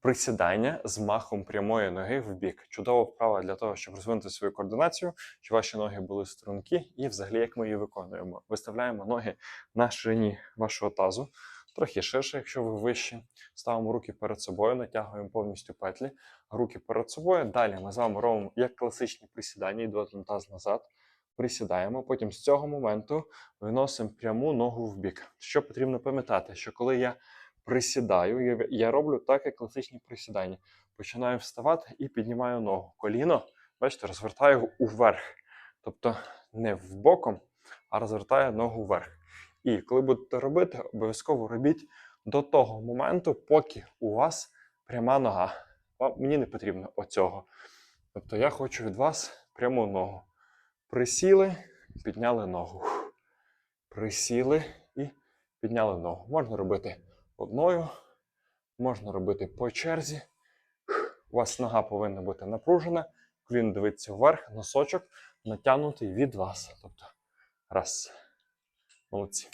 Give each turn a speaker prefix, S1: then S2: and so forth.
S1: присідання з махом прямої ноги в бік. Чудова вправа для того, щоб розвинути свою координацію, щоб ваші ноги були стрункі, і взагалі як ми її виконуємо. Виставляємо ноги на ширині вашого тазу, трохи ширше, якщо ви вищі. Ставимо руки перед собою, натягуємо повністю петлі, руки перед собою. Далі ми з вами робимо як класичні присідання, відводимо таз назад. Присідаємо, потім з цього моменту виносимо пряму ногу в бік. Що потрібно пам'ятати, що коли я присідаю, я- роблю так, як класичні присідання. Починаю вставати і піднімаю ногу. Коліно, бачите, розвертаю уверх. Тобто не в боком, а розвертаю ногу вверх. І коли будете робити, обов'язково робіть до того моменту, поки у вас пряма нога. Вам, мені не потрібно оцього. Тобто я хочу від вас пряму ногу. Присіли, підняли ногу. Присіли і підняли ногу. Можна робити одною, можна робити по черзі. У вас нога повинна бути напружена, Він дивиться вверх, носочок натягнутий від вас. Тобто, раз. Молодці.